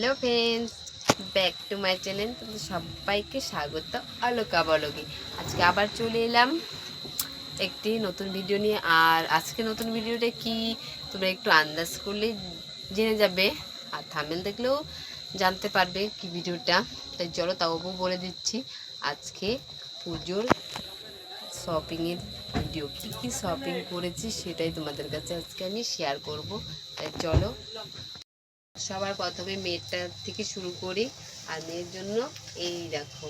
Hello friends, back to my channel, তোমাদের সবাইকে স্বাগত আলোকা বলগে। আজকে আবার চলে এলাম একটি নতুন ভিডিও নিয়ে। আর আজকে নতুন ভিডিওটা কি, তোমরা একটু আন্দাজ করলে জেনে যাবে। আর থামেল দেখলেও জানতে পারবে কি ভিডিওটা তাই চলো তাও বলে দিচ্ছি, আজকে পুজোর শপিংয়ের ভিডিও কি কি শপিং করেছি সেটাই তোমাদের কাছে আজকে আমি শেয়ার করব। তাই চলো সবার প্রথমে মেয়েটার থেকে শুরু করি আর মেয়ের জন্য এই দেখো,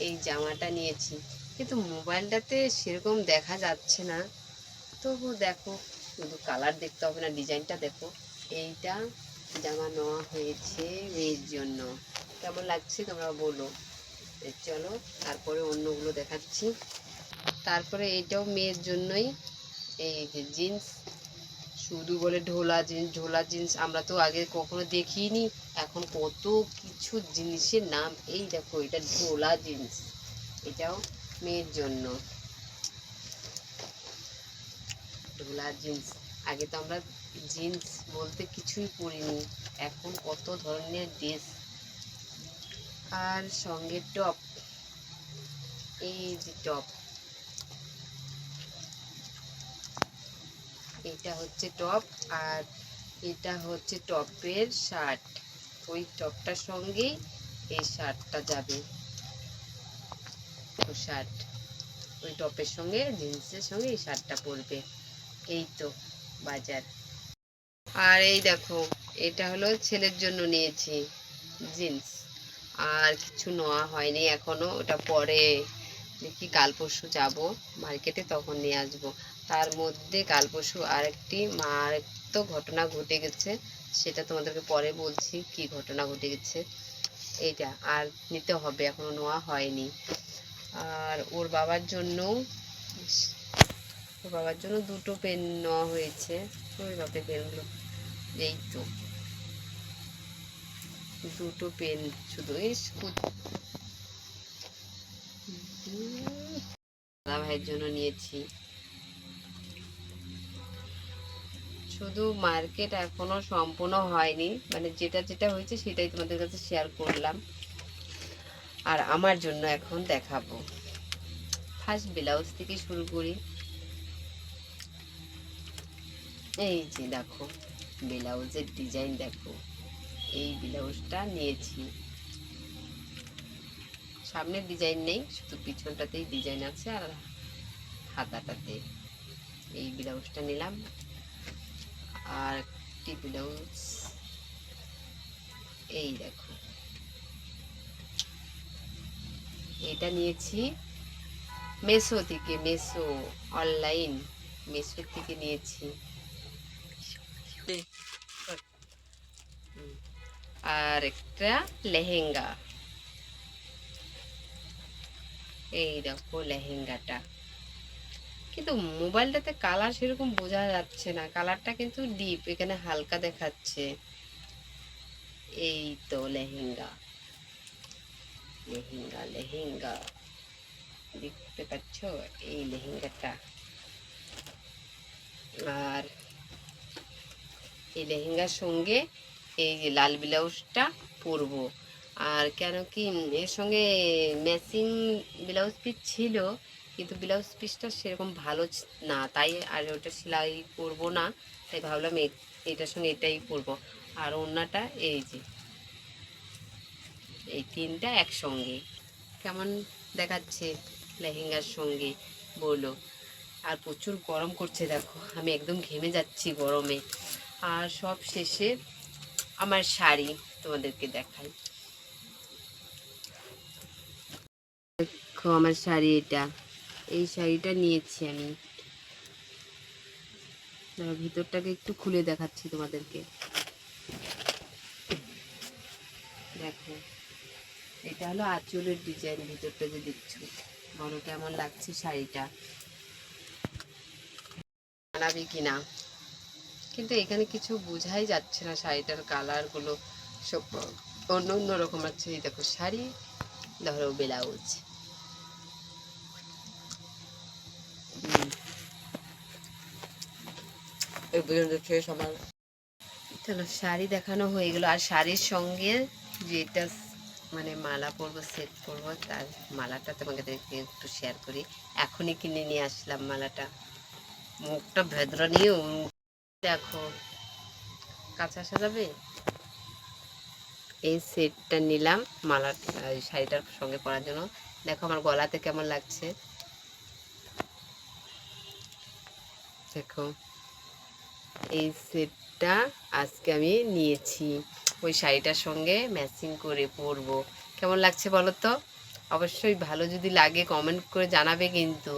এই জামাটা নিয়েছি। কিন্তু মোবাইলটাতে সেরকম দেখা যাচ্ছে না। তবু দেখো, শুধু কালার দেখতে হবে না, ডিজাইনটা দেখো। এইটা জামা নেওয়া হয়েছে মেয়ের জন্য। কেমন লাগছে তোমরা বলো। চলো, তারপরে অন্যগুলো দেখাচ্ছি। তারপরে এইটাও মেয়ের জন্যই। এই যে জিন্স শুধু বলে ঢোলা জিন্স ঢোলা জিন্স আমরা তো আগে কখনো দেখিনি। এখন কত কিছু জিনিসের নাম, এই দেখো, এটা ঢোলা জিন্স। এটাও মেয়ের জন্য। ঢোলা জিন্স। আগে তো আমরা জিন্স বলতে কিছুই পরিনি। এখন কত ধরনের ড্রেস। আর সঙ্গে টপ। এই যে টপ। এটা হচ্ছে টপ আর এটা হচ্ছে টপের শার্ট। ওই টপটার সঙ্গেই এই শার্টটা যাবে। শার্ট। ওই টপের সঙ্গে, জিন্সের সঙ্গে এই শার্টটা পরবে। এই তো বাজার। আর এই দেখো, এটা হলো ছেলের জন্য নিয়েছি জিন্স। আর কিছু নেওয়া হয়নি এখনও, ওটা পরে। দেখি কাল পরশু যাব, মার্কেটে তখন নিয়ে আসব। তার মধ্যে কাল পরশু আরেকটি মারাত্মক ঘটনা ঘটে গেছে, সেটা তোমাদেরকে পরে বলছি কি ঘটনা ঘটে গেছে। এইটা আর নিতে হবে, এখনও নেওয়া হয়নি। আর ওর বাবার জন্য, ওর বাবার জন্য দুটো পেন নেওয়া হয়েছে। ওই বাপে পেনগুলো, এই তো। দুটো পেন শুধু, এই দাদা ভাইয়ের জন্য নিয়েছি। শুধু মার্কেট এখনও সম্পূর্ণ হয়নি। মানে যেটা যেটা হয়েছে সেটাই তোমাদের কাছে শেয়ার করলাম। আর আমার জন্য এখন দেখাবো। ফার্স্ট ব্লাউজ থেকে শুরু করি। এই যে দেখো ব্লাউজের ডিজাইন দেখো। এই ব্লাউজটা নিয়েছি। সামনের ডিজাইন নেই, শুধু পিছনটাতেই ডিজাইন আছে আর হাতাটাতে। এই ব্লাউজটা নিলাম। আর একটি ব্লাউজ এই দেখো। এটা নিয়েছি মেসো থেকে মেসো অনলাইন মেসো থেকে নিয়েছি। আর একটা লেহেঙ্গা। এই দেখো লেহেঙ্গাটা। কিন্তু মোবাইলটাতে কালার সেরকম বোঝা যাচ্ছে না। কালারটা কিন্তু ডিপ এখানে হালকা দেখাচ্ছে। এই তো লেহেঙ্গা। লেহেঙ্গা লেহেঙ্গা। দেখতে পাচ্ছ? এই লেহেঙ্গাটা। আর এই লেহেঙ্গার সঙ্গে এই যে লাল ব্লাউজটা পরবো। আর কেন কি, এর সঙ্গে ম্যাচিং ব্লাউজ পিস ছিল কিন্তু ব্লাউজ পিসটা সেরকম ভালো না, তাই আর ওটা সেলাই করব না, তাই ভাবলাম এটার সঙ্গে এটাই করব। আর ওড়নাটা এই যে, এই তিনটা একসঙ্গে। কেমন দেখাচ্ছে লেহেঙ্গার সঙ্গে, বলো। আর প্রচুর গরম করছে, দেখো, আমি একদম ঘেমে যাচ্ছি গরমে। আর সব শেষে আমার শাড়ি তোমাদেরকে দেখাই। দেখো, আমার শাড়ি এটা। এই শাড়িটা নিয়েছি আমি। ভিতরটাকে একটু খুলে দেখাচ্ছি তোমাদেরকে। দেখো, এটা হলো আঁচলের ডিজাইন ভিতরটা যে দেখছ। বলো, কেমন লাগছে শাড়িটা? বানাবে কিনা? কিন্তু এখানে কিছু বোঝাই যাচ্ছে না শাড়িটার কালারগুলো সব অন্য অন্য রকম আছে দেখো, শাড়ি, ধরো ব্লাউজ এই পর্যন্ত শেষ আমার চলো শাড়ি দেখানো হয়ে গেল। আর শাড়ির সঙ্গে যেটা মানে মালা পরবো, সেট পরবো, তার মালাটা দেখে একটু শেয়ার করি। এখনই কিনে নিয়ে আসলাম মালাটা। মুখটা ভেদরা নিয়ে দেখো কাছে আসা যাবে এই সেটটা নিলাম মালার শাড়িটার সঙ্গে পরার জন্য। দেখো আমার গলাতে কেমন লাগছে। দেখো। এই সেটটা আজকে আমি নিয়েছি। ওই শাড়িটার সঙ্গে ম্যাচিং করে পরবো। কেমন লাগছে বলো তো? অবশ্যই ভালো যদি লাগে কমেন্ট করে জানাবে কিন্তু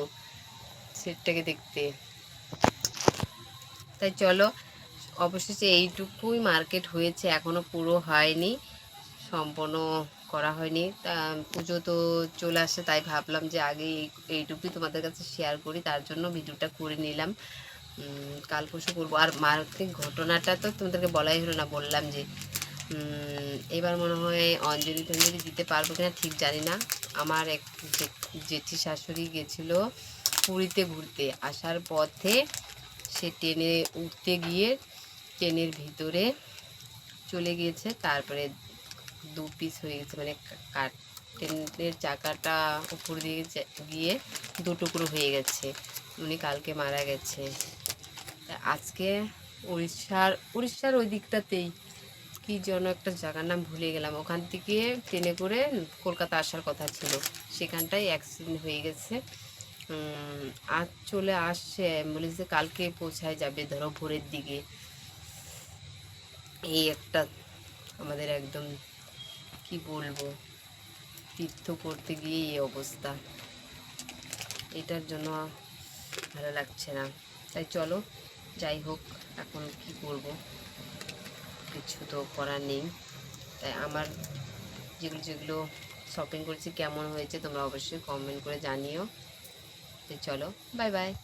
সেটটাকে দেখতে। তাই চলো, অবশেষে এইটুকুই মার্কেট হয়েছে, এখনও পুরো হয়নি, সম্পন্ন করা হয়নি। তা, পুজো তো চলে আসে তাই ভাবলাম যে আগে এই, এইটুকুই তোমাদের কাছে শেয়ার করি, তার জন্য ভিডিওটা করে নিলাম। কাল পরশু করব। আর মার্কেট ঘটনাটা তো তোমাদেরকে বলাই হলো না, বললাম যে এবার মনে হয় অঞ্জলি টঞ্জলি দিতে পারব কিনা ঠিক জানি না। আমার এক জেঠি শাশুড়ি গেছিল পুরীতে ঘুরতে। আসার পথে সে ট্রেনে উঠতে গিয়ে ট্রেনের ভিতরে চলে গিয়েছে। তারপরে দু পিস হয়ে গেছে মানে ট্রেনের চাকাটা উপর দিয়ে গিয়ে দু টুকরো হয়ে গেছে। উনি কালকে মারা গেছে। আজকে উড়িষ্যার উড়িষ্যার ওই দিকটাতেই কি যেন একটা জায়গার নাম ভুলে গেলাম। ওখান থেকে ট্রেনে করে কলকাতা আসার কথা ছিল। সেখানটায় অ্যাক্সিডেন্ট হয়ে গেছে। আজ চলে আসছে। অ্যাম্বুলেন্সে কালকে পৌঁছায় যাবে ধরো ভোরের দিকে। এই একটা আমাদের একদম কি বলব? তীর্থ করতে গিয়ে এই অবস্থা। এটার জন্য ভালো লাগছে না। তাই চলো যাই হোক, এখন কি করব? কিছু তো করার নেই। তাই আমার যেগুলো যেগুলো শপিং করেছি, কেমন হয়েছে তোমরা অবশ্যই কমেন্ট করে জানিও। তো চলো বাই বাই